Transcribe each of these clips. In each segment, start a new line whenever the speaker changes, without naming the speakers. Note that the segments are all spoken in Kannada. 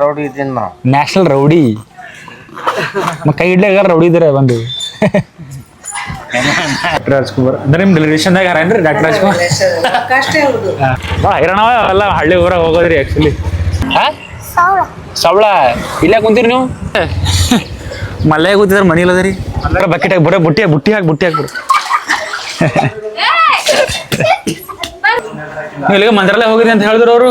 ರೌಡಿ ಇದ್ದೀನಿ ನಾವು
ನ್ಯಾಷನಲ್ ರೌಡಿ ಕೈ ಇಡ್ಲಾಗ ರೌಡಿ ಇದ್ರೆ ಬಂದು? ಡಾಕ್ಟರ್ ರಾಜ್ಕುಮಾರ್ ಅಂದ್ರೆ ನಿಮ್ ರಿಲೇಷನ್ದಾಗ ಯಾರೇನ್ರಿ ಡಾಕ್ಟರ್ ರಾಜ್ಕುಮಾರ್ ಭಾಳ ಹೈರಾಣವ ಎಲ್ಲ ಹಳ್ಳಿ ಊರಾಗ ಹೋಗೋದ್ರಿ ಆ್ಯಕ್ಚುಲಿ ಸವಳ ಇಲ್ಲೇ ಕುಂತೀರಿ ನೀವು? ಮಲ್ಲೆ ಕೂತಿದ್ರ ಮನಿ ಇಲ್ಲದ್ರಿ ಬಕೆಟ್ ಹಾಕಿ ಬರೋ ಬುಟ್ಟಿ ಬುಟ್ಟಿ ಹಾಕಿ ಬುಟ್ಟಿ ಹಾಕ್ಬಿಡು. ನೀವು ಇಲ್ಲಿಗೆ ಮಂತ್ರಾಲಯ ಹೋಗಿರಿ ಅಂತ ಹೇಳಿದ್ರು ಅವರು.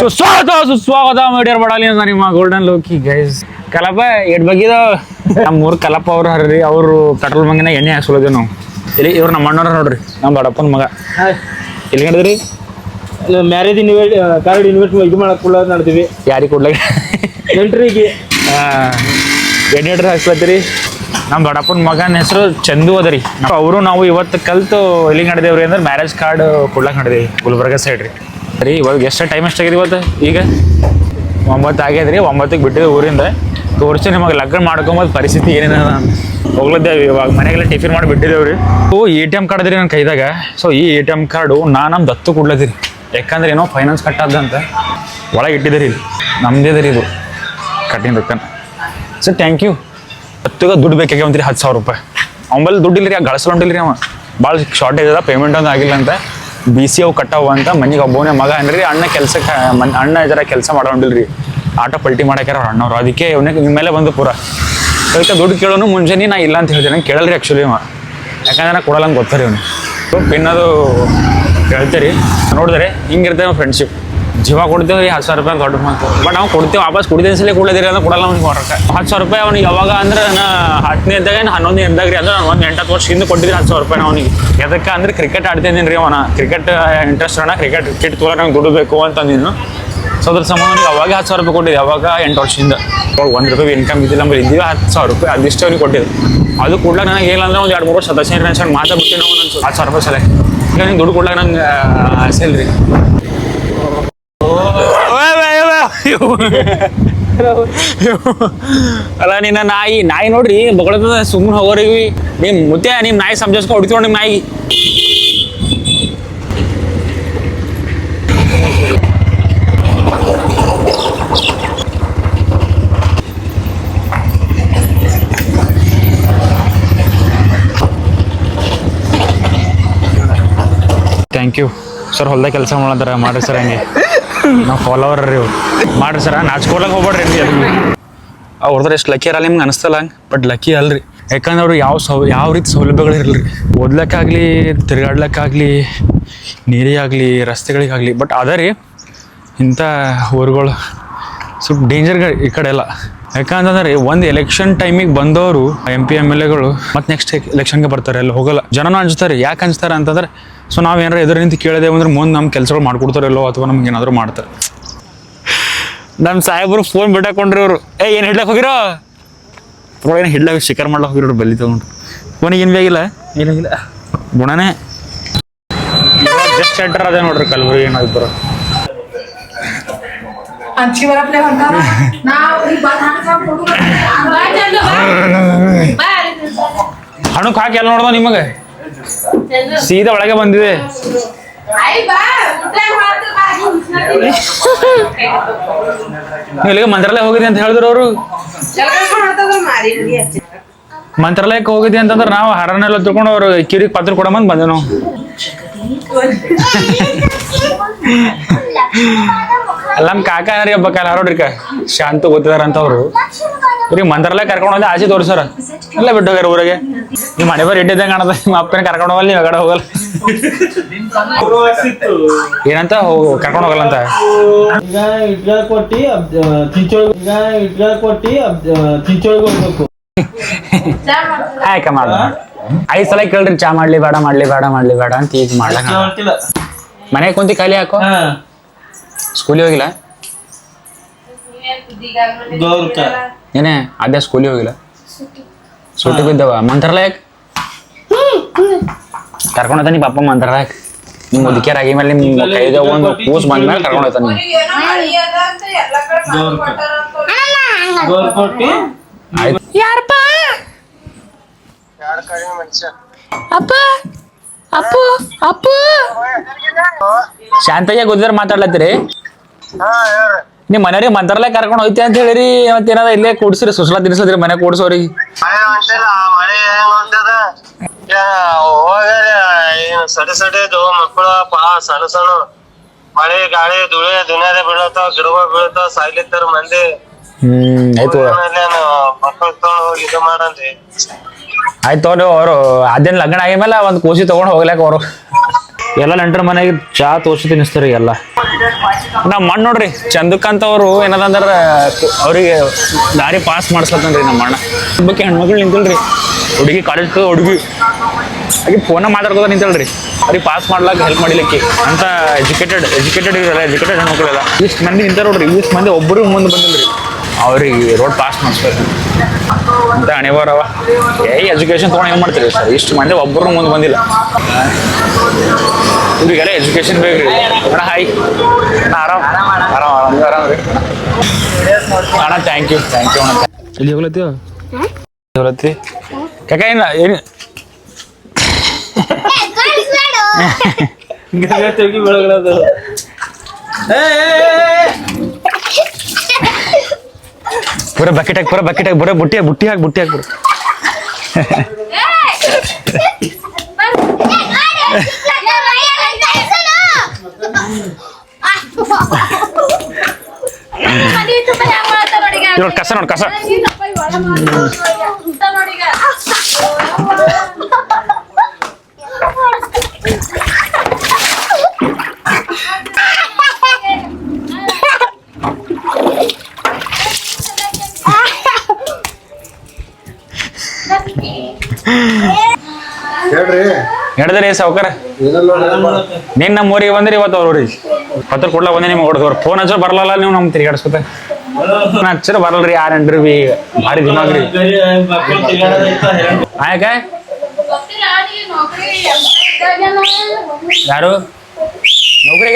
ಸುಸ್ವಾಗತ ಸುಸ್ವಾಗತ ಮಾಡ್ಯಾರ ಬಡಾಲಿ ಅಂತ ನಿಮ್ಮ ಗೋಲ್ಡನ್ ಲೋಕಿ ಗೈಸ್ ಕಲಪ ಎಡ್ ಬಗ್ಗಿದ ನಮ್ಮ ಮೂರು ಕಲಪ ಅವ್ರು ಹರ್ರಿ ಅವರು ಪೆಟ್ರೋಲ್ ಮಂಗಿನ ಎಣ್ಣೆ ಹಾಕ್ಸೋದು ನಾವು. ಇಲ್ಲಿ ಇವ್ರು ನಮ್ಮ ಅಣ್ಣವ್ರ ನೋಡ್ರಿ ನಮ್ಮ ಬಡಪ್ಪನ ಮಗ. ಎಲ್ಲಿ ನಡೆದ್ರಿ?
ಮ್ಯಾರೇಜ್ ಇನ್ವೆಸ್ಟ್ ಕಾರ್ಡ್ ಇನ್ವೆಸ್ಟ್ಮೆಂಟ್ ಇದು ಮಾಡಕ್ ಕೂಡ ನಡ್ತೀವಿ
ಯಾರಿಗೆ ಕೊಡ್ಲಾಗ
ಎಂಟ್ರಿಗೆ
ಎಣ್ಣೆ ಹಾಕ್ಸ್ಕೊತೀರಿ ನಮ್ಮ ಬಡಪ್ಪನ ಮಗನ ಹೆಸರು ಚಂದು ಅದರಿ. ಅವರು ನಾವು ಇವತ್ತು ಕಲ್ತು ಎಲ್ಲಿಗೆ ನಡೆದೇವ್ರಿ ಅಂದ್ರೆ ಮ್ಯಾರೇಜ್ ಕಾರ್ಡ್ ಕೊಡ್ಲಕ್ಕೆ ನಡೆದೇವಿ, ಗುಲ್ಬರ್ಗ ಸೈಡ್ ರೀ. ರೀ, ಇವಾಗ ಎಷ್ಟು ಟೈಮ್ ಎಷ್ಟಾಗಿದೆ ಇವತ್ತು ಈಗ? ಒಂಬತ್ತು ಆಗ್ಯದ್ರಿ, ಒಂಬತ್ತಿಗೆ ಬಿಟ್ಟಿದೆ ಊರಿಂದ. ತೋರಿಸಿ ನಿಮಗೆ ಲಗ್ನ ಮಾಡ್ಕೊಂಬೋದು ಪರಿಸ್ಥಿತಿ ಏನಿದೆ ಹೋಗ್ಲದ್ದೇವೆ ಇವಾಗ. ಮನೆಗೆಲ್ಲ ಟಿಫಿನ್ ಮಾಡಿ ಬಿಟ್ಟಿದ್ದೇವ್ರಿ ಓ, ಎ ಟಿ ಎಂ ಕಾರ್ಡ್ ಅದ್ರಿ ನನ್ನ ಕೈದಾಗ. ಸೊ ಈ ಎ ಟಿ ಎಂ ಕಾರ್ಡು ನಾ ನಮ್ಮ ದತ್ತು ಕೊಡ್ಲತ್ತೀರಿ. ಯಾಕಂದ್ರೆ ಏನೋ ಫೈನಾನ್ಸ್ ಕಟ್ಟಾದಂತ ಒಳಗೆ ಇಟ್ಟಿದ್ದೀರಿ ನಮ್ಮದೇ ರೀ ಇದು. ಕಟ್ಟಿನ ರೊಕ್ಕನ. ಸರ್ ಥ್ಯಾಂಕ್ ಯು ಹತ್ತುಗ ದುಡ್ಡು ಬೇಕಾಗ್ಯಾವಂತ್ರಿ ಹತ್ತು ಸಾವಿರ ರೂಪಾಯಿ. ಅವಲ್ಲಿ ದುಡ್ಡು ಇಲ್ರಿ ಗಳಿಸ್ಕೊಂಡಿಲ್ರಿ ಅವ. ಭಾಳ ಶಾರ್ಟೇಜ್ ಅದ ಪೇಮೆಂಟ್ ಒಂದು ಆಗಿಲ್ಲ ಅಂತ. ಬಿ ಸಿ ಅವು ಕಟ್ಟವು ಅಂತ, ಮನೆಗೆ ಒಬ್ಬನೇ ಮಗ ಅನ್ರಿ ಅಣ್ಣ ಕೆಲಸಕ್ಕೆ ಅಣ್ಣ ಜರ ಕೆಲಸ ಮಾಡೋಂಡಿಲ್ರಿ. ಆಟೋ ಪಲ್ಟಿ ಮಾಡಕ್ಯಾರ ಅವ್ರ ಅಣ್ಣವ್ರು. ಅದಕ್ಕೆ ಇವನಿಗೆ ನಿಮ್ಮ ಮೇಲೆ ಬಂದು ಪೂರ. ಅದಕ್ಕೆ ದುಡ್ಡು ಕೇಳೋನು ಮುಂಜಾನೆ ನಾ ಇಲ್ಲ ಅಂತ ಹೇಳ್ತೀನಿ ನಂಗೆ ಕೇಳಲ್ರಿ ಆ್ಯಕ್ಚುಲಿ ಅವ. ಯಾಕಂದ್ರೆ ಕೊಡಲ್ಲ ಅಂತ ಗೊತ್ತರಿ ಅವನು ಪಿನ್ ಅದು ನೋಡಿದ್ರೆ ಹಿಂಗಿರ್ತೇವೆ ಫ್ರೆಂಡ್ಶಿಪ್ ಜೀವ ಕೊಡ್ತೇವೆ ರೀ ಹತ್ತು ಸಾವಿರ ರೂಪಾಯಿ ದೊಡ್ಡ ಮಾತು ಬಟ್ ನಾವು ಕೊಡ್ತೇವೆ, ವಾಪಸ್ ಕುಡಿದ ಸಲ ಕೊಡೋದಿರಿ ಅಂದ್ರೆ ಕೊಡಲ್ಲ ಅವ್ನಿಗೆ ಹೊರಕ್ಕೆ ಹತ್ತು ಸಾವಿರ ರೂಪಾಯಿ ಅವ್ನಿಗೆ ಯಾವಾಗ ಅಂದ್ರೆ ನಾ ಹತ್ತನೇ ಇದ್ದಾಗ ಏನು ಹನ್ನೊಂದು ಇದ್ದಾಗ ರೀ ಅಂದ್ರೆ ನಾನು ಒಂದು ಎಂಟತ್ತು ವರ್ಷ ಹಿಂದೆ ಕೊಟ್ಟಿದ್ರಿ ಹತ್ತು ಸಾವಿರ ರೂಪಾಯಿ ಅವನಿಗೆ. ಎದಕ್ಕೆ ಅಂದ್ರೆ ಕ್ರಿಕೆಟ್ ಆಡ್ತಿದ್ದೀನಿ ರೀ ಅವನ. ಕ್ರಿಕೆಟ್ ಇಂಟ್ರೆಸ್ಟ್ ಅಣ್ಣ ಕ್ರಿಕೆಟ್ ಕಿಟ್ ತೊಗೊಳಕ್ಕೆ ನಂಗೆ ದುಡ್ಡು ಬೇಕು ಅಂತಂದಿನ್ನು ಸೊ ಅದ್ರ ಸಂಬಂಧ ಅವಾಗ ಹತ್ತು ಸಾವಿರ ರೂಪಾಯಿ ಕೊಟ್ಟಿದ್ದೆ, ಅವಾಗ ಎಂಟು ವರ್ಷದಿಂದ ಅವಾಗ ಒಂದು ರೂಪಾಯಿ ಇನ್ಕಮ್ ಇದ್ದಿಲ್ಲ ನಮ್ಮಲ್ಲಿ ಇದ್ದೀವಿ ಹತ್ತು ಸಾವಿರ ರೂಪಾಯಿ ಅದಿಷ್ಟು ಅವ್ನಿಗೆ ಕೊಟ್ಟಿದ್ದು. ಅದು ಕೂಡ ನನಗೆ ಏನಂದ್ರೆ ಅಂದ್ರೆ ಒಂದು ಎರಡು ಮೂರು ವರ್ಷ ಸದಸ್ಯ ಮಾತಾಡ್ಬಿಟ್ಟು ನಾವು ಹತ್ತು ಸಾವಿರ ರೂಪಾಯಿ ಸಲ. ಈಗ ನಿಂಗೆ ದುಡ್ಡು ಕೊಡ್ಲಾಕ ನಂಗೆ ಆಸೆ ಅಲ್ಲ, ನಿನ್ನ ನಾಯಿ ನಾಯಿ ನೋಡ್ರಿ, ಬಗಳದ ಸುಮ್ಮನೆ ಹೋಗೋರಿವಿ. ನಿಮ್ ಮುತ್ತೆ ನಿಮ್ ನಾಯಿ ಸಂಜಸ್ಕೊ ಹೊಡಿತೀವಿ ನಿಮ್ ನಾಯಿ. ಥ್ಯಾಂಕ್ ಯು ಸರ್ ಹೊಲ್ದಾಗ ಕೆಲಸ ಮಾಡತ್ತಾರ ಮಾಡ್ರಿ ಸರ್ ಹಂಗೆ. ನಾವು ಫಾಲೋವರ್ ರೀ ಮಾಡ್ರಿ ಸರ ನಾಚ್ಕೊಳಕ್ ಹೋಗ್ಬೇಡ್ರಿ ಅವ್ರದ್ರ ಎಷ್ಟು ಲಕ್ಕಿ ಇರಲ್ಲ ನಿಮ್ಗೆ ಅನಿಸ್ತಲ್ಲ ಹಂಗೆ? ಬಟ್ ಲಕ್ಕಿ ಅಲ್ರಿ. ಯಾಕಂದ್ರೆ ಅವ್ರು ಯಾವ ಸೌ ಯಾವ ರೀತಿ ಸೌಲಭ್ಯಗಳು ಇರಲ್ರಿ. ಓದ್ಲಕ್ಕಾಗಲಿ ತಿರುಗಾಡ್ಲಕ್ಕಾಗಲಿ ನೀರೇ ಆಗಲಿ ರಸ್ತೆಗಳಿಗಾಗಲಿ ಬಟ್ ಅದ ರೀ ಇಂಥ ಊರುಗಳು. ಸ್ವಲ್ಪ ಡೇಂಜರ್ಗಳು ಈ ಕಡೆ ಎಲ್ಲ. ಯಾಕಂತಂದ್ರೆ ಒಂದು ಎಲೆಕ್ಷನ್ ಟೈಮಿಗೆ ಬಂದವರು ಎಂ ಪಿ ಎಂ ಎಲ್ ಎಗಳು ಮತ್ತೆ ನೆಕ್ಸ್ಟ್ ಎಲೆಕ್ಷನ್ಗೆ ಬರ್ತಾರೆ ಅಲ್ಲಿ ಹೋಗಲ್ಲ. ಜನನ ಅಂಜ್ತಾರೆ ಯಾಕೆ ಅಂಜ್ತಾರೆ ಅಂತಂದ್ರೆ ಸೊ ನಾವು ಏನಾರ ಎದುರು ನಿಂತು ಕೇಳಿದೆವು ಅಂದ್ರೆ ಮುಂದೆ ನಮ್ಮ ಕೆಲಸಗಳು ಮಾಡ್ಕೊಡ್ತಾರಲ್ಲೋ ಅಥವಾ ನಮ್ಗೆ ಏನಾದರೂ ಮಾಡ್ತಾರೆ. ನಮ್ಮ ಸಾಹೇಬರು ಫೋನ್ ಬಿಟ್ಟಾಕೊಂಡ್ರಿ ಅವರು ಏ ಏನು ಹಿಡ್ಲಕ್ಕೆ ಹೋಗಿರೋ? ಏನು ಹಿಡ್ಲಕ್ಕೆ ಶಿಕಾರ್ ಮಾಡ್ಲಕ್ಕೆ ಹೋಗಿರೋ ಬಲ್ಲಿ ತಗೊಂಡು. ಫೋನಿಗೆ ಏನು ಬೇಗಿಲ್ಲ ಏನಾಗಿಲ್ಲ ಗುಣನೇ. ಜಸ್ಟ್ ಸೆಂಟರ್ ಅದೇ ನೋಡ್ರಿ ಕಲ್ಬುರ್ಗಿ ಏನಾದ್ರು ಬರೋ
ಅಂಚಿಗೆ ಬರಪ್ಲೆ ಹೊಂಟಾರ ನಾವು ಈ
ಹಣಕ್ಕೆ ಹಾಕಿ ಎಲ್ಲ ನೋಡ್ದ ನಿಮಗೆ ಸೀದಾ ಒಳಗೆ ಬಂದಿದೆ ಇಲ್ಲಿಗೆ ಮಂತ್ರಾಲಯ ಹೋಗಿದ್ದೆ ಅಂತ ಹೇಳಿದ್ರು ಅವರು ಮಂತ್ರಾಲಯಕ್ಕೆ ಹೋಗಿದೆ ಅಂತಂದ್ರೆ ನಾವು ಹರನೆಲ್ಲ ತಿಳ್ಕೊಂಡು ಅವರು ಕಿರಿಗೆ ಪತ್ರ ಕೊಡಮಂದ್ ಬಂದೆ ನಾವು ಅಲ್ಲ ನಮ್ಮ ಕಾಕ ರೀ ಒಬ್ಬ ಕಾಲ? ಹರೋಡ್ರಿ ಶಾಂತ ಗೊತ್ತಿದಾರ ಅಂತ ಅವರು ಇವ್ರಿಗೆ ಮಂದ್ರಲ್ಲ ಕರ್ಕೊಂಡು ಹೋಗಿ ಆಸೆ ತೋರಿಸ್ರ ಎಲ್ಲ ಬಿಟ್ಟು ಹೋಗ್ಯಾರ ಊರಿಗೆ. ನಿಮ್ಮ ಮನೆ ಬರ್ ಇಟ್ಟಿದ್ದಂಗೆ ಕಾಣದ ನಿಮ್ಮ ಅಪ್ಪನ ಕರ್ಕೊಂಡು ಹೋಗಲ್ಲ ನೀವು ಹೊಗಡೆ ಹೋಗಲ್ಲ. ಏನಂತ? ಹೋಗ್- ಕರ್ಕೊಂಡು ಹೋಗಲ್ಲ ಅಂತ.
ಕೊಟ್ಟಿ ಕೊಟ್ಟಿ ಹೋಗ್ಬೇಕು
ಆಯ್ಕೆ ಮಾಡ ಐದ್ ಸಲ ಕೇಳ್ರಿ ಚಾ ಮಾಡ್ಲಿ ಬೇಡ ಮಾಡ್ಲಿ ಬೇಡ ಮಾಡ್ಲಿ ಬೇಡ ಅಂತ ಈಗ ಮಾಡ್ಲಕ್ಕ ಮನೆಗೆ ಕುಂತಿ ಖಾಲಿ ಹಾಕೋ? ಸ್ಕೂಲಿಗೆ ಹೋಗಿಲ್ಲ? ಏನೇ ಅದೇ ಸ್ಕೂಲಿಗೆ ಹೋಗಿಲ್ಲ? ಸುಟ್ಟು ಬಿದ್ದವ. ಮಂತ್ರಾಲಯಕ್ಕೆ? ಕರ್ಕೊಂಡು ಹೋಗ್ತಾನೆ ಪಾಪ ಮಂತ್ರಾಲಯಕ್ಕೆ. ನಿಮ್ಮ ಮುದುಕಿಯರ್ ಆಗಿ ಮೇಲೆ ನಿಮ್ಮ ಕೈದ ಒಂದು ಕೂಸ್ ಬಂದ್ಮೇಲೆ ಕರ್ಕೊಂಡು ಹೋಗ್ತಾನೆ ಯಾರಪ್ಪ?
ಅಪ್ಪ?
ಅಪ್ಪು? ಅಪ್ಪು? ಶಾಂತಯ್ಯ ಗುದ್ದರ್ ಮಾತಾಡ್ಲತ್ತೀರಿ? ನಿಮ್ ಮನೆಯವ್ರಿಗೆ ಮಂತ್ರಾಲಯ ಕರ್ಕೊಂಡು ಹೋಯ್ತಿ ಅಂತ ಹೇಳಿರಿ ಮತ್ತೇನಾದ ಇಲ್ಲೇ ಕೂಡ್ಸಿರಿ ಸುಸ್ಲಾ ತಿನ್ಸದ್ರಿ ಮನೆ ಕೂಡ್ಸೋರಿಗೆ.
ಸಡಿ ಸಡಿದು ಮಕ್ಕಳು ಪಾ ಸಣ್ಣ ಸಣ್ಣ. ಮಳೆ ಗಾಳಿ ಧೂಳಿ ದುನಿಯಾದ ಬೀಳತಾವ ಗಿಡಗಳು ಬೀಳತಾವ ಸಾಯ್ಲಿತ್ತಾರ ಮಂದಿ.
ಹ್ಮ್ ಆಯ್ತು
ಮಕ್ಕಳು ತಗೊಂಡ್ ಇದು
ಆಯ್ತು ಅವರು ಅದೇನ್ ಲಗ್ನ ಆಗಿದ್ಮೇಲೆ ಒಂದ್ ಕೂಸಿ ತಗೊಂಡ್ ಹೋಗ್ಲಾಕ ಅವರು. ಎಲ್ಲ ನೆಂಟರ ಮನೆಗೆ ಚಾ ತೋರ್ಸಿ ತಿನ್ನಿಸ್ತಾರಿ ಎಲ್ಲ. ನಮ್ಮ ಮಣ್ಣು ನೋಡ್ರಿ ಅವರು ಏನದಂದ್ರ, ಅವ್ರಿಗೆ ದಾರಿ ಪಾಸ್ ಮಾಡಿಸ್ಲತ್ತನ್ರಿ ನಮ್ಮ ಅಣ್ಣ. ಹಬ್ಬಕ್ಕೆ ಹೆಣ್ಮಕ್ಳು ನಿಂತಿಲ್ರಿ. ಹುಡುಗಿ ಕಾಲೇಜ್ ಹುಡುಗಿ. ಹಾಗೆ ಫೋನ ಮಾತಾಡ್ಕೋತ ನಿಂತಲ್ರಿ. ಅವ್ರಿಗೆ ಪಾಸ್ ಮಾಡ್ಲಾಕ ಹೆಲ್ಪ್ ಮಾಡಿಲಿಕ್ಕೆ. ಅಂತ ಎಜುಕೇಟೆಡ್ ಎಜುಕೇಟೆಡ್ ಇರಲ್ಲ ಎಜುಕೇಟೆಡ್ ಹೆಣ್ಮಕ್ಳೆಲ್ಲ ಇಷ್ಟು ಮಂದಿ ನಿಂತಾರ ನೋಡ್ರಿ. ಇಷ್ಟು ಮಂದಿ ಒಬ್ಬರು ಮುಂದೆ ಬಂದಿಲ್ರಿ. ಅವ್ರಿಗೆ ರೋಡ್ ಪಾಸ್ ಮಾಡಿಸ್ಬೇಕು. ಅಂತ ಅಣಿವಾರವ ಏ ಎಜುಕೇಶನ್ ತೊಗೊಂಡು ಏನು ಮಾಡ್ತೀರಿ ಸರ್? ಇಷ್ಟು ಮಂದಿ ಒಬ್ಬರು ಮುಂದೆ ಬಂದಿಲ್ಲ. ಇವ್ರಿಗೆಲ್ಲ ಎಜುಕೇಶನ್ ಬೇಕ್ರಿ ಅಣ್ಣ ಹಾಯ್ ಅಣ್ಣ ಆರಾಮ್ ಆರಾಮ್ ಆರಾಮ್ ಆರಾಮ್ ರೀ ಅಣ್ಣ ಥ್ಯಾಂಕ್ ಯು ಥ್ಯಾಂಕ್ ಯು ಅಣ್ಣ ಎಲ್ಲಿ ಹೋಗ್ಲತ್ತೀವ ಹೋಗ್ಲತ್ತಿ ಕಾಕ ಏನು ಏನು ಪೂರ ಬಕೆಟ್ ಹಾಕಿ ಪೂರ ಬಕೆಟ್ ಹಾಕಿ ಪೂರ ಬುಟ್ಟಿ ಬುಟ್ಟಿ ಹಾಕಿ ಬುಟ್ಟಿ ಹಾಕಿ ಇವಾಗ ಕಸ ನೋಡಿ ಕಸ.
ಹೇಳ್ರಿ.
ಹೇಳ್ದ್ರಿ ಸಾವುಕಾರ. ನಿನ್ನ ನಮ್ಮ ಊರಿಗೆ ಬಂದ್ರಿ ಇವತ್ತು ಅವ್ರ ಊರಿಗೆ. ಪತ್ರ ಕೊಡ್ಲ ಬಂದೆ ನಿಮ್ಗೆ ಹೊಡೆದವ್ರು ಫೋನ್ ಹಚ್ಚ ಬರಲ್ಲ ನೀವು, ನಮ್ಗೆ ತಿರ್ಗಾಡ್ಸ್ಕೊತ. ಹಚ್ಚರ ಬರಲ್ರಿ ಯಾರು ಎಂಟ್ರಿ ಬಿ ಭಾರಿ ದಿಮಾಗ್ರಿ ಯಾರು? ನೌಕರಿ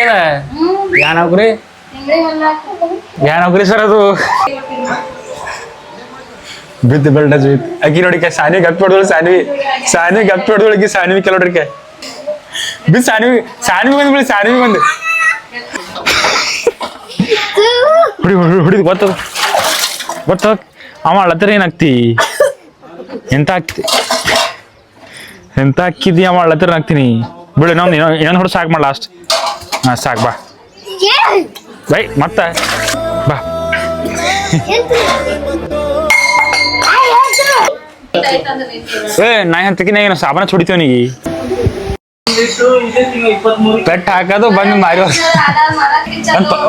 ಯಾ ನೌಕರಿ? ಯಾ ನೌಕರಿ ಸರ್ ಅದು? ಬಿದ್ದು ಬೆಲ್ಡ ಜೀತ್ ಅಕ್ಕಿ ನೋಡಿಕೆ ಸಾನಿ ಗಪ್ ಹೊಡೆದಳು, ಸಾನ್ವಿ. ಸಾನ್ವಿ ಗಪ್ಪಿ ಹೊಡೆದಳು, ಅಕ್ಕಿ ಸಾನ್ವಿ ಕೆಲವ್ರಿಗೆ ಬಿದ್ದು ಸಾನ್ವಿ ಸಾನ್ವಿ ಬಂದ್ಬಿಡಿ ಸಾನ್ವಿ ಬಂದು ಹುಡಿ ಹುಡಿ, ಹುಡಿದು ಗೊತ್ತದ ಗೊತ್ತದ ಅವ ಅಳತ್ರ ಏನಾಗ್ತಿ ಎಂತ ಆಗ್ತಿ ಎಂತ ಹಾಕಿದ್ದಿ ಅವ ಅಳತ್ರ ಹಾಕ್ತೀನಿ? ಬಿಡು, ಇನ್ನೊಂದು ಇನ್ನೊಂದು ಹೊಡೆ ಸಾಕು ಮಾಡಿ ಲಾಸ್ಟ್ ಹಾಂ, ಸಾಕು, ಬಾ. ಬೈ, ಮತ್ತೆ. ಬಾ. ಏ ನಾ ಹಂತಕ್ಕಿನ ಏನು ಸಾಬಾನ ಚುಡಿತೀವನಿಗೆ ಪೆಟ್ ಹಾಕೋದು ಬಂದು ಮಾರಿ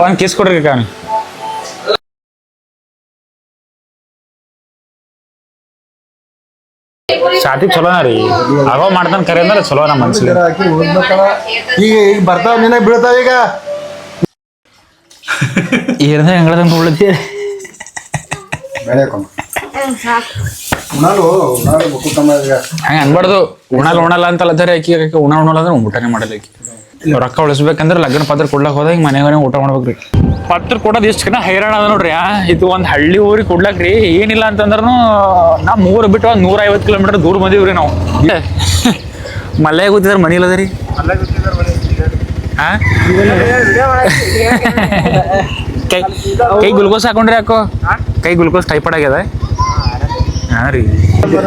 ಒಂದು ಕಿಸ್ ಕೊಡ್ರಿ ಕಾಣಿ. ಸಾತಿ ಚಲೋನ ರೀ? ಆಗೋ ಮಾಡ್ತಾನೆ ಕರೆ ಅಂದ್ರೆ ಚಲೋ ನಮ್ಮ
ಓದ್ಬೇಕಲ್ಲ ಈಗ ಈಗ ಬರ್ತಾವ ನಿನ್ನ ಬೀಳ್ತಾವ ಈಗ.
ಏನಂದ್ರೆ ಹೆಂಗಳದಂಗೆ ಉಳಿದಿ
ಉಣಾಲು ಉಣಾಲು
ಹಂಗೆ ಅನ್ಬಾರ್ದು. ಉಣಲ್ ಉಣಲ್ಲ ಅಂತಲ್ಲ ಅದಾರೆ ಆಕಿ ಆಕಿ ಉಣ ಉಣಲ್ಲ ಅಂದ್ರೆ ಊಟನೇ ಮಾಡಲ್ಲ ಆಕಿ. ರೊಕ್ಕ ಉಳಿಸ್ಬೇಕಂದ್ರೆ ಲಗ್ನ ಪತ್ರ ಕೊಡ್ಲಕ್ ಹೋದಾಗ ಹಿಂಗೆ ಮನೆಗೆ ಊಟ ಮಾಡ್ಬೇಕ್ರಿ. ಪತ್ರ ಕೊಡೋದು ಇಷ್ಟು ಕಿನ್ನ ಹೈರಾಣ ಅದ ನೋಡ್ರಿ ಆ ಇದು ಒಂದು ಹಳ್ಳಿ ಊರಿಗೆ ಕೊಡ್ಲಕ್ರಿ ಏನಿಲ್ಲ ಅಂತಂದ್ರೂ ನಾ ಮೂರು ಬಿಟ್ಟು ಒಂದು ನೂರ ಐವತ್ತು ಕಿಲೋಮೀಟರ್ ದೂರ ಬಂದೀವ್ರಿ ನಾವು. ಮಲ್ಲೆ ಗೊತ್ತಿದ್ರೆ ಮನಿ ಇಲ್ಲದ ರೀ? ಕೈ ಗ್ಲುಕೋಸ್ ಹಾಕೊಂಡ್ರಿ ಯಾಕೋ? ಕೈ ಗುಲ್ಕೋಸ್ ಟೈಫಾಯ್ಡ್ ಆಗ್ಯದ? ಹಾ ರೀ.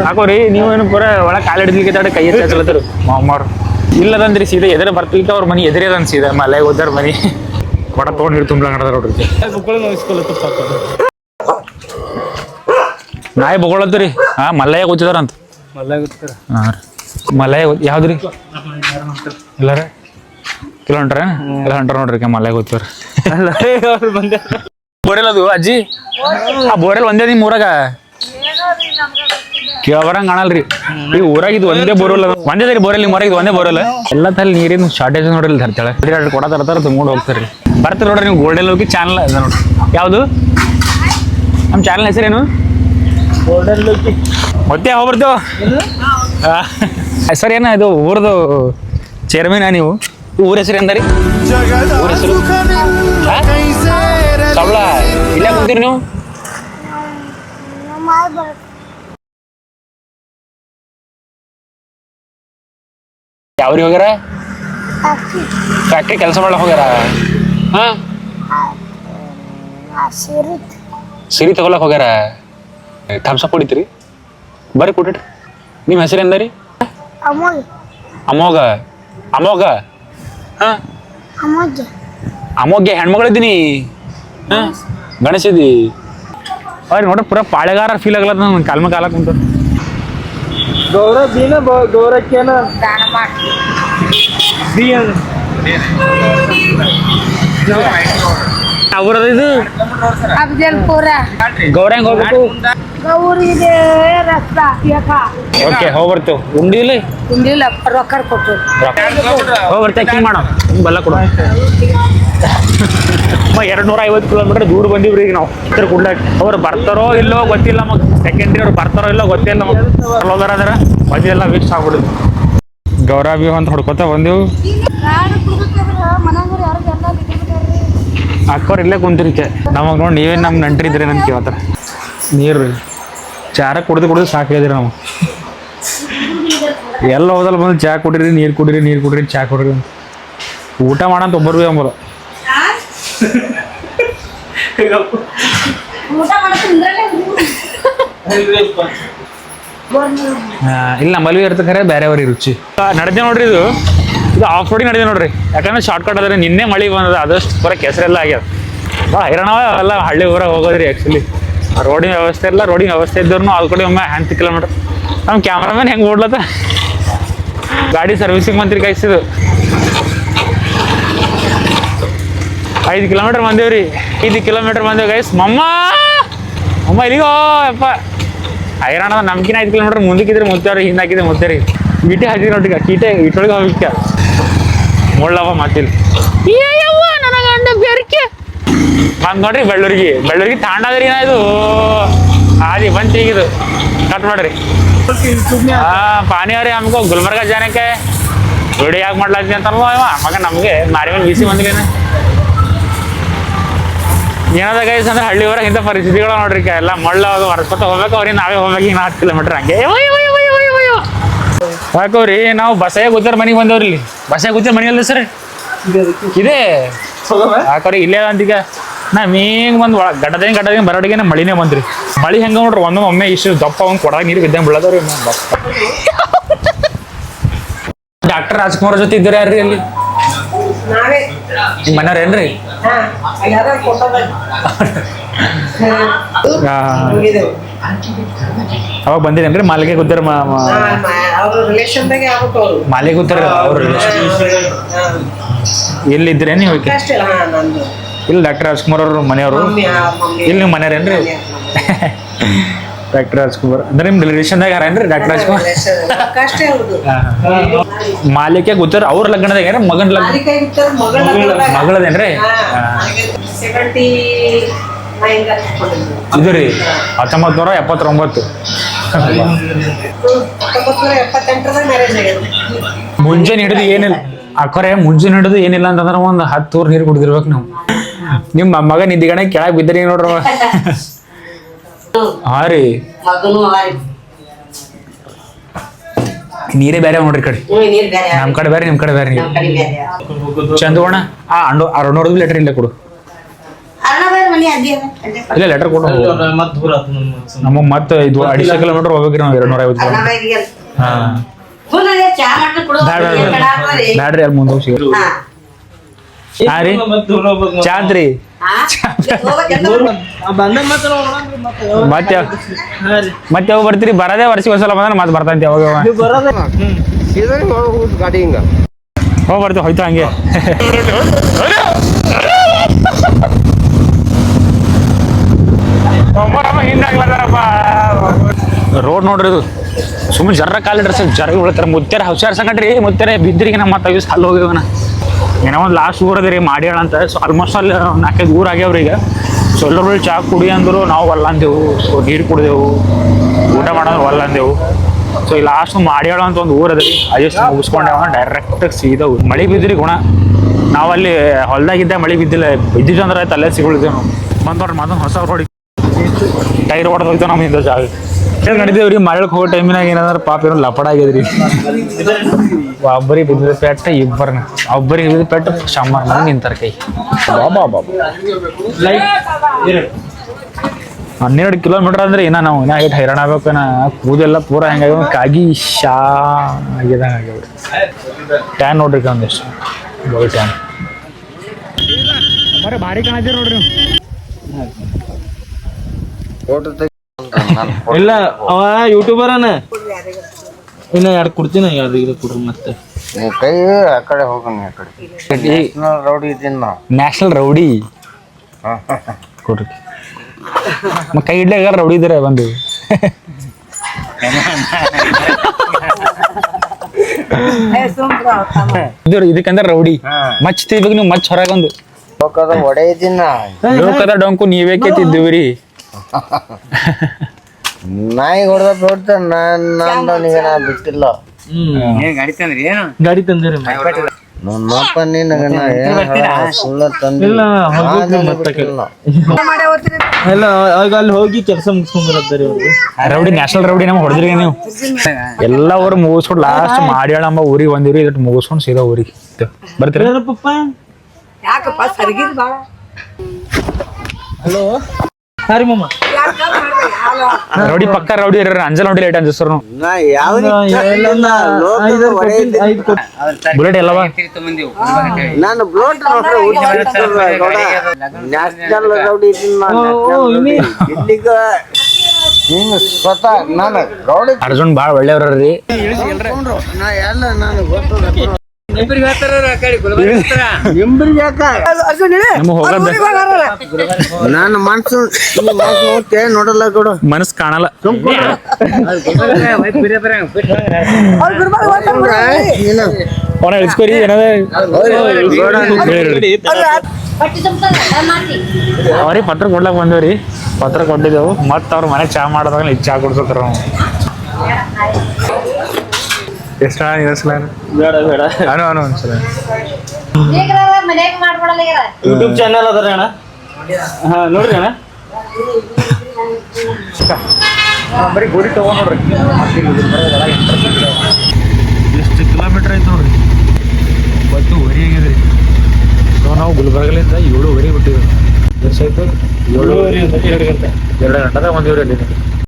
ಹಾಕೋ ರೀ ನೀವೇನು ಪೂರ ಒಳಗೆ ಕಾಲು ಹಿಡಿದ್ಲಿಕ್ಕೆ ತಾಡ ಕೈ ಹಚ್ಚಲತ್ತರು ಮಾಮಾರು. ಇಲ್ಲದಂದ್ರಿ ಸೀದಾ ಎದುರು ಬರ್ತಿಲ್ಕ ಅವ್ರ ಮನೆ ಎದುರೇ ಅದ ಸೀದಾ ಮಲೆ ಓದಾರ ಮನಿ. ಕೊಡ ತೊಗೊಂಡು ಹಿಡಿದು ತುಂಬ ನಡೆದ ನೋಡ್ರಿ. ನಾಯಿ ಬಗೊಳತ್ತರಿ. ಹಾ ಮಲ್ಲಯ್ಯ ಗೊತ್ತಿದಾರಂತ
ಅಂತ. ಗೊತ್ತರ
ಹಾಂ ರೀ. ಮಲ್ಲಯ್ಯ ಗೊತ್ತ ಯಾವ್ದು ರೀ ಇಲ್ಲ ರೀ ಕಿಲೋಮೀಟ್ರ ಇಲ್ಲ ನೋಡ್ರಿ
ಅವ್ರು ಬಂದೆ.
ಬೋರೆಲ್ ಅದು ಅಜ್ಜಿ? ಆ ಬೋರೆಲ್ ಒಂದೇ ನಿಮ್ಮ ಊರಾಗ? ಕೇಳಬರಂಗ ಕಾಣಲ್ರಿ. ಈ ಊರಾಗ ಇದು ಒಂದೇ ಬೋರಲ್ ಒಂದೇ ಸರಿ ಬೋರೆಲ್ ನಿಮ್ಮ ಇದು ಒಂದೇ ಬೋರಲ್ಲ ಎಲ್ಲ ತಲೆ ನೀರಿನ ಶಾರ್ಟೇಜ್ ನೋಡ್ರಿ ತರ್ತಾಳೆ ಎರಡು ಕೊಡ ತರ್ತಾರ ತುಂಬಿಕೊಂಡು ಹೋಗ್ತಾರ್ರಿ. ಬರ್ತಾರೆ ನೋಡ್ರಿ ನೀವು ಗೋಲ್ಡನ್ ಹೋಗಿ ಚಾನಲ್ ಅದ ನೋಡ್ರಿ. ಯಾವುದು? ನಮ್ಮ ಚಾನಲ್ ಹೆಸರೇನು?
ಗೋಲ್ಡನ್
ಮತ್ತೆ ಯಾವ ಬರ್ತೇವ? ಸರ್ ಏನ ಇದು ಊರದು ಚೇರ್ಮನ್ ನೀವು? ಊರ ಹೆಸರು ಎಂದರಿ ಊರ ಹೆಸರು. ಸವಳ ಇಲ್ಲ ಕುಂತೀರಿ ನೀವು? ಯಾವ್ರಿಗೆ ಹೋಗ್ಯಾರ? ಫ್ಯಾಕ್ಟ್ರಿ ಕೆಲಸ ಮಾಡಕ್ ಹೋಗ್ಯಾರ? ಹಾ? ಸಿರಿ. ತಗೊಳಕ್ ಹೋಗ್ಯಾರ? ಥಮ್ಸ್ ಅಪ್ ಕುಡಿತೀರಿ ಬರ್ರಿ ಕೊಟ್ಟಿರಿ ನಿಮ್ಮ ಹೆಸರು ಎಂದರಿ? ಅಮೋಗ ಅಮೋಗ ಹಾ? ಅಮೋಘ್ಯ ಹೆಣ್ಮಗಳಿದ್ದೀನಿ. ಹಾ? ಗಣೇಶದಿ ಅವ್ರಿ ನೋಡ್ರಿ ಪೂರ ಪಾಳೆಗಾರ ಫೀಲ್ ಆಗ್ಲತ್ತ ನನ್ನ ಕಾಲ್ಮ ಕಾಲ ಕುಂತ.
ಗೌರವ್ ಬೀನ ಗೌರಕ್ಕೇನ? ಬಿ ಅನ್
ಅವ್ರದ ಇದು?
ಅಫಜಲ್ಪುರ.
ಗೌರ ಹೆಂಗ್ ಹೋಗ್ಬೇಕು?
ಗೌರಿಗೆ ರಸ್ತ ಯಾಕ.
ಓಕೆ ಹೋಗಿ ಬರ್ತೀವಿ ಉಂಡಿಲಿ
ಉಂಡಿಲ್ಲ ರೊಕ್ಕ ಕೊಟ್ಟು
ಹೋಗಿ ಬರ್ತೀವಿ ಹಿಂಗ್ ಮಾಡೋ. ಬಲ್ಲ ಕೊಡು. ಎರಡು ನೂರ ಐವತ್ತು ಕಿಲೋಮೀಟರ್ ದೂರ ಬಂದಿವ್ರಿ ಈಗ ನಾವು. ಇದ್ರ ಕುಂಡಾಕ್ ಅವ್ರು ಬರ್ತಾರೋ ಇಲ್ಲೋ ಗೊತ್ತಿಲ್ಲ ಮಗ ಸೆಕೆಂಡ್ರಿ ಅವ್ರು ಬರ್ತಾರೋ ಇಲ್ಲೋ ಗೊತ್ತಿಲ್ಲ ಮಗ ಅಲ್ಲೋದಾರ ಅದರ ಮಧ್ಯೆಲ್ಲ ವೇಸ್ಟ್ ಆಗ್ಬಿಡುದು. ಗೌರವಿ ಅಂತ ಹೊಡ್ಕೊತ ಬಂದೆವು. ಅಕ್ಕವ್ರು ಇಲ್ಲೇ ಕುಂತಿರಿಕೆ. ನಮಗೆ ನೋಡಿ ನೀವೇ ನಮ್ಮ ನಂಟ್ರಿದ್ರಿ ನನ್ ಕೇಳ್ತಾರೆ. ನೀರು ಚಾರ ಕುಡ್ದು ಕುಡಿದು ಸಾಕಿದ್ರಿ ನಾವು ಎಲ್ಲ ಹೋದಲ್ಲ ಬಂದು ಚಾ ಕುಡಿರಿ, ನೀರು ಕುಡಿರಿ ನೀರು ಕುಡಿರಿ, ಚಾ ಕುಡಿರಿ ಊಟ ಮಾಡಂತ ಒಬ್ಬರು ಭೀ ಅಂಬಲ್ಲ ಇಲ್ಲ ನಮ್ಮಲ್ಲಿ ಇರ್ತ ಖರೆ ಬೇರೆಯವ್ರಿ ರುಚಿ. ನಡೆದ ನೋಡ್ರಿ ಇದು. ಇದು ಆಫ್ ರೋಡಿ ನಡೆದ ನೋಡ್ರಿ. ಯಾಕಂದ್ರೆ ಶಾರ್ಟ್ ಕಟ್ ಅದ್ರೆ ನಿನ್ನೆ ಮಳೆ ಬಂದದ ಅದಷ್ಟು ಬರ ಕೆಸರೆಲ್ಲ ಆಗ್ಯದ. ಭಾಳ ಹೈರಾಣವ ಎಲ್ಲ ಹಳ್ಳಿ ಊರಾಗ ಹೋಗೋದ್ರಿ ಆ್ಯಕ್ಚುಲಿ ರೋಡಿನ ವ್ಯವಸ್ಥೆ ಇಲ್ಲ ರೋಡಿನ ವ್ಯವಸ್ಥೆ ಇದ್ದವ್ರು ಅದು ಕಡೆ ಒಮ್ಮೆ ಹತ್ತು ಕಿಲೋಮೀಟರ್ ನಮ್ಮ ಕ್ಯಾಮ್ರಾಮನ್ ಹೆಂಗೆ ಓಡ್ಲತ್ತ? ಗಾಡಿ ಸರ್ವಿಸಿಂಗ್ ಮಂತ್ರಿ ಕಾಯಿಸಿದು ಐದು ಕಿಲೋಮೀಟರ್ ಬಂದೇವ್ರಿ ಐದು ಕಿಲೋಮೀಟರ್ ಬಂದೇವು ಗೈಸ್ ಮಮ್ಮ! ಅಮ್ಮ ಇಲ್ಲಿಗೋ ಯಪ್ಪ. ಹೈರಾಣದ ನಮ್ಕಿನ ಐದು ಕಿಲೋಮೀಟರ್ ಮುಂದಕ್ಕಿದ್ರೆ ಮುತ್ತೇವ್ರಿ ಹಿಂದೆ ಹಾಕಿದ್ರೆ ಮುತ್ತೇರಿ ಈಟೆ ಹಾಕಿದ್ರೆ ನೋಡ್ರಿ ಕೀಟೆ ಇಟ್ಟೊಳಗೆ ಹೋಗಿಕ್ಕ ಮುಳ್ಳವ ಬೆರ್ಕೆ. ಬಂದ್ ನೋಡ್ರಿ ಬೆಳ್ಳೂರಿಗೆ. ಬೆಳ್ಳೂರಿಗೆ ತಾಂಡದ್ರಿ ಏನ ಇದು. ಆದಿ ಈಗ ಇದು ಕಟ್ ಮಾಡ್ರಿ. ಹಾ ಪಾನಿ ಅವ್ರಿ ನಮ್ಗೋ ಗುಲ್ಬರ್ಗ ಜನಕ್ಕೆ. ವಿಡಿಯೋ ಯಾಕೆ ಮಾಡ್ಲಾತಿ ಅಂತಲ್ವ ಮಗ ನಮಗೆ ಮಾರಿ ಮೇಲೆ ಬಿಸಿ ಬಂದಿದ್ದೇನೆ ಏನದ ಗೈಸ್ ಅಂದ್ರೆ ಹಳ್ಳಿ ಊರಾಗ ಇಂಥ ಪರಿಸ್ಥಿತಿಗಳು ನೋಡ್ರಿ ಎಲ್ಲ ಮಳ್ಳ ಅದು ಹೊರಸ್ಕೊತ ಹೋಗ್ಬೇಕು, ಅವ್ರಿಗೆ ನಾವೇ ಹೋಗ್ಬೇಕು, ಈಗ ನಾಲ್ಕು ಕಿಲೋಮೀಟರ್ ಹಂಗೆ. ಯಾಕೋರಿ ನಾವು ಬಸ್ಸಾಗ ಗೊತ್ತಾರ ಮನೆಗೆ ಬಂದವ್ರಿ ಇಲ್ಲಿ. ಬಸ್ಸಾಗ ಗೊತ್ತಾರ ಮನೆ ಅಲ್ಲ ಸರ್? ಇದೆ. ಯಾಕೋರಿ ಇಲ್ಲೇ ಅಂತೀಗ? ನಾ ಮೀನ್ ಬಂದು ಒಳ ಗಡ್ಡದ ಗಡ್ಡದೇನ್ ಬರೋಡಿಗೆ ಮಳಿನೇ ಬಂದ್ರಿ. ಮಳಿ ಹೆಂಗ ನೋಡ್ರಿ ಒಂದೊಮ್ಮೆ ಒಮ್ಮೆ ಇಷ್ಟು ದಪ್ಪ ಒಂದು ಕೊಡಾಗ ನೀರು ಬಿದ್ದಂಗೆ ಬೀಳದವ್ರಿ ಡಾಕ್ಟರ್ ರಾಜ್ಕುಮಾರ್ ಜೊತೆ ಇದ್ದೀರ ಯಾರ್ರಿ ಅಲ್ಲಿ? ಮನೆಯವ್ರೇನ್ರಿ ಅವಾಗ ಬಂದಿರೇನ್ರಿ ಮಾಲಿಗೆ
ಅವರು
ಮಾಲಿಗೆ ಗೊತ್ತಿರ ಅವ್ರ ಎಲ್ಲಿದ್ದೀರೇನು ನೀವು ಇಲ್ಲಿ ಡಾಕ್ಟರ್ ರಾಜ್ಕುಮಾರ್ ಅವರು ಮನೆಯವರು. ಇಲ್ಲಿ ನೀವು ಮನೆಯವ್ರೇನ್ರಿ? ಡಾಕ್ಟರ್ ರಾಜ್ಕುಮಾರ್. ಅಂದ್ರೆ ನಿಮ್ಮ ರಿಲೇಷನ್ದಾಗ ಯಾರೇನ್ರಿ ಡಾಕ್ಟರ್ ರಾಜ್ಕುಮಾರ್?
ಅಷ್ಟೇ ಅವ್ರದ್ದು.
ಮಾಲಿಕೆ ಗೊತ್ತಾರ ಅವ್ರ ಲಗ್ನದಾಗ ಏನ್ರಿ? ಮಗನ ಲಗ್ನ ಮಗಳದೇನ್ರಿ? ಇದು ರೀ ಹತ್ತೊಂಬತ್ತು ನೂರ ಎಪ್ಪತ್ತೊಂಬತ್ತು ಮುಂಜಾನೆ ಹಿಡಿದು ಏನಿಲ್ಲ ಅಕ್ಕರೆ ಮುಂಜಾನೆ ಹಿಡಿದು ಏನಿಲ್ಲ ಅಂತಂದ್ರೆ ಒಂದು ಹತ್ತು ಊರ್ ನೀರು ಕುಡಿದಿರ್ಬೇಕು ನಾವು. ನಿಮ್ಮ ಮಗ ನಿದ್ದಿಗಣ ಕೆಳಗೆ ಬಿದ್ದರಿ ನೋಡ್ರಿ ಅವ. ಹಾ ರೀ
ಮಗನು ಆರಿ
ನೀರೇ ಬೇರೆ ನೋಡ್ರಿ ಕಡೆ.
ನೀರ್ ಬೇರೆ
ನಮ್ ಕಡೆ ಬೇರೆ ನಿಮ್ ಕಡೆ ಬೇರೆ ನೀರು.
ನಮ್ ಕಡೆ ಬೇರೆ
ಚಂದೋಣ ಆ ಅಣ್ಣು ಅರುಣೋರ್ದು ಲೆಟರ್ ಇಲ್ಲ ಕೊಡು.
ಅಣ್ಣ ಬೇರೆ ಮನೆ ಅದೇ
ಇಲ್ಲ ಲೆಟರ್ ಕೊಡು.
ಮತ್ ದೂರ ಆತು ನಮ್ಮ
ನಮ್ಮ ಮತ್ತೆ ಇದು ಅಡಿಷನ್ ಕಿಲೋಮೀಟರ್ ಹೋಗ್ಬೇಕ್ರಿ ನಾವು ಎರಡು ನೂರ ಐವತ್ತು
ಅಣ್ಣ ಬೇರೆ
ಹಾ.
ಚಾ ಮಾಡ್ಕೊಂಡು ಕೊಡು
ಅಲ್ಲಿ ಮುಂದೆ ಹೋಗಿ.
ಹಾ.
ರೀ ಚಾಂದ್ರಿ.
ಮತ್ತೆ ಮತ್ತೆ
ಯಾವಾಗ ಬರ್ತೀರಿ? ಬರದೇ ವರ್ಷಕ್ಕೆ ಒಂದ್ಸಲ ಬಂದ್ರೆ ಮತ್ತೆ ಬರ್ತಂತೆ ಯಾವಾಗ
ಗಾಡಿ ಹಿಂಗ.
ಹೋಗಿ ಬರ್ತೀವಿ ಹೋಯ್ತು ಹಂಗೆ. ರೋಡ್ ನೋಡ್ರಿ ಇದು. ಸುಮ್ಮನೆ ಜರ್ರ ಕಾಲಿಡ್ರಿ ಡ್ರೆಸ್ ಜರ ಬೀಳ್ತಾರೆ ಮುತ್ತೆರ ಹುಷಾರ್ ಸಂಗಟ್ರಿ ಮುತ್ತೆರೆ ಬಿದ್ರಿಗೆ ನಮ್ಮ ಮತ್ತೆ ಅಲ್ಲಿ ಹೋಗಿವನ ಏನೋ ಒಂದು ಲಾಸ್ಟ್ ಊರದ ರೀ ಮಾಡ್ಯಾಳ ಅಂತ. ಸೊ ಆಲ್ಮೋಸ್ಟ್ ಅಲ್ಲಿ ನಾಲ್ಕೈದು ಊರು ಆಗ್ಯಾವ್ರಿ ಈಗ. ಸೊ ಎಲ್ಲರೂ ಚಾ ಕುಡಿ ಅಂದ್ರು, ನಾವು ಒಲ್ಲ ಸೊ ನೀರು ಕುಡಿದೆವು. ಊಟ ಮಾಡೋದು ಒಲ್ಲ ಸೊ ಈ ಲಾಸ್ಟ್ ಮಾಡ್ಯಾಳ ಅಂತ ಒಂದು ಊರು ಅದ ರೀ ಅಜಸ್ಟ್ ಮುಗಿಸ್ಕೊಂಡೇವ ಡೈರೆಕ್ಟ್ ಸೀದವು. ಮಳೆ ಬಿದ್ದಿರಿ ಗುಣ. ನಾವಲ್ಲಿ ಹೊಲ್ದಾಗಿದ್ದೆ ಮಳೆ ಬಿದ್ದಿಲ್ಲ. ಬಿದ್ದಿದ್ದು ಅಂದ್ರೆ ಆಯ್ತು ಅಲ್ಲೇ ಸಿಗುಳಿದ್ದೇವೆ ನಾವು. ಬಂದವ್ರು ಮತ್ತೊಂದು ಹೊಸ ರೋಡಿ ಟೈರ್ ಹೊಡೆದು ಹೋಗ್ತೇವೆ ನಮ್ಮ ಹಿಂದೆ ಜಾಗ. ನಡಿದೇವ್ರಿ ಮಾಡ್ಲಿಕ್ಕೆ ಹೋಗೋ ಟೈಮಿನಾಗ ಏನಾದ್ರ ಪಾಪ ಏನೋ ಲಪಡ ಆಗ್ಯದ್ರಿ. ಒಬ್ಬರಿಗೆ ಬಿದ್ದ ಪೆಟ್ಟ ಇಬ್ಬರನ್ನ ಒಬ್ಬರಿಗೆ ಬಿದ್ದ ಪೆಟ್ಟ ಶಂಬರ್ ಮಂದಿ ನಿಂತಾರ ಕೈ. ಬಾಬಾ ಬಾಬಾ ಹನ್ನೆರಡು ಕಿಲೋಮೀಟರ್ ಅಂದ್ರೆ ಏನ ನಾವು? ಇನ್ನ ಐಟ್ ಹೈರಾಣ ಆಗ್ಬೇಕನ ಕೂದೆಲ್ಲ ಪೂರ ಹೆಂಗಾಗ ಕಾಗಿ ಶಾ ಆಗಿದಂಗ ಆಗ್ಯಾವ್ರಿ. ಟ್ಯಾನ್ ನೋಡ್ರಿ ಒಂದಿಷ್ಟು. ಬೋಯ್ ಟ್ಯಾನ್ ಬರೀ ಭಾರಿ ಕಾಣತ್ತೀರಿ ನೋಡ್ರಿ
ಇಲ್ಲ ಅವ ಯೂಟ್ಯೂಬರನ ಇನ್ನ ಎರಡು ಕೊಡ್ತೀನಿ ಎರಡು ಇದು ಕೊಡ್ರಿ ಮತ್ತೆ.
ಕೈ ಆ ಕಡೆ ಹೋಗೋಣ ಆ ಕಡೆ. ರೌಡಿ ಇದ್ದೀನಿ ನಾ.
ನ್ಯಾಷನಲ್ ರೌಡಿ ಕೊಡ್ರಿ. ಮ ಕೈ ಇಡ್ಲಾಗ ರೌಡಿ ಇದ್ರೆ ಬಂದು. ಇದು ಇದಕ್ಕಂದ್ರೆ ರೌಡಿ ಮಚ್ ತಿರ್ಬೇಕು ನೀವು ಮಚ್ ಹೊರಗೊಂದು
ಲೋಕದ ಒಡೆ ಇದ್ದೀನಿ ನಾ.
ಲೋಕದ ಡೊಂಕು ನೀವೇಕೆ ತಿದ್ದಿವಿರಿ
ನಾಯಿ ಹೊಡೆದ ಬಿಡ್ತ ನಾನು ನಂದವನಿಗೆ ನಾ ಬಿಟ್ಟಿಲ್ಲ.
ಗಾಡಿ ತಂದಿರಿ
ನಮ್ಮಪ್ಪ ನಿನಗೆ ನಾ ಏನ್ ಸುಳ್ಳ ತಂದಿ
ಇಲ್ಲ ಹೋಗ್ಬೇಕು
ನಾನು
ಮತ್ತೆ
ಬಿಟ್ಟಿಲ್ಲ.
ಇಲ್ಲ ಆಗ ಅಲ್ಲಿ ಹೋಗಿ ಕೆಲಸ ಮುಗಿಸ್ಕೊಂಡ್ಬರತ್ತಾರೆ
ರೌಡಿ ನ್ಯಾಷನಲ್ ರೌಡಿ ನಮ್ಗೆ ಹೊಡೆದ್ರಿ ನೀವು. ಎಲ್ಲ ಊರು ಮುಗಿಸ್ಕೊಂಡು ಲಾಸ್ಟ್ ಮಾಡಿ ಹೇಳಮ್ಮ ಊರಿಗೆ ಬಂದಿವ್ರಿ ಇದಟ್ಟು ಮುಗಿಸ್ಕೊಂಡು ಸೀದಾ ಊರಿಗೆ. ಬರ್ತೀರ?
ಪಪ್ಪ
ಯಾಕಪ್ಪ ಸರಿಗಿದ್ ಬಾ
ಹಲೋ? ಹಾಂ ರೀ ಮಮ್ಮ
ರೌಡಿ ಪಕ್ಕ ರೌಡಿ ಅಂಜಲ್ ನೋಡಿ ಲೇಟ್
ಅಂಜಸ್
ಬುಲೆಟ್ ಎಲ್ಲವ?
ನಾನು ಬ್ಲೋಟ್. ನ್ಯಾಷನಲ್ ರೌಡಿ ಸ್ವತಃ ನಾನು
ಅರ್ಜುನ್ ಭಾಳ ಒಳ್ಳೆಯವ್ರಿ
ನಾ ಎಲ್ಲ ನಾನು ಗೊತ್ತದ. ನಿಂಬ್ರಿಗೆ ಯಾಕ
ನಮಗೆ ಹೋಗದ
ನಾನು ಮನ್ಸು ಈ ಮನ್ಸು ನೋಡ್ತೆ ನೋಡಲ್ಲ ಕೊಡು
ಮನಸ್ಸು ಕಾಣಲ್ಲ. ಅವ್ರಿ ಇಳಿಸ್ಕೊರಿ ಅವ್ರಿಗೆ ಪತ್ರ ಕೊಡ್ಲಕ್ ಬಂದೇವ್ರಿ. ಪತ್ರ ಕೊಟ್ಟಿದ್ದೆವು. ಮತ್ತ ಅವ್ರ ಮನೆ ಚಾ ಮಾಡೋದಾಗ ಚಾ ಕುಡ್ಸೋತಾರ ನಾವು ಎಷ್ಟು ಇನ್ನೊಂದ್ಸಲ
ಬೇಡ ಬೇಡ.
ಅನು ಅನು ಒಂದ್ಸಲ
ಯೂಟ್ಯೂಬ್ ಚಾನಲ್ ಅದ ಅಣ್ಣ. ಹಾ ನೋಡ್ರಿ ಅಣ್ಣ.
ಬರೀ ಗುರಿ ತಗೊಂಡ್ ನೋಡ್ರಿ ಎಷ್ಟು ಕಿಲೋಮೀಟರ್ ಐತೆ ನೋಡ್ರಿ? ಒಂಬತ್ತುವರೆ ಆಗಿದ್ರಿ. ಸೊ ನಾವು ಗುಲ್ಬರ್ಗಲಿಂದ ಏಳುವರೆ ಬಿಟ್ಟಿದ್ವಿ. ಎಷ್ಟು ಆಯ್ತು? ಏಳುವರೆ ಎರಡು ಗಂಟೆ. ಎರಡು ಗಂಟೆದಾಗ ಒಂದೇವ್ರಿ ಅಲ್ಲಿ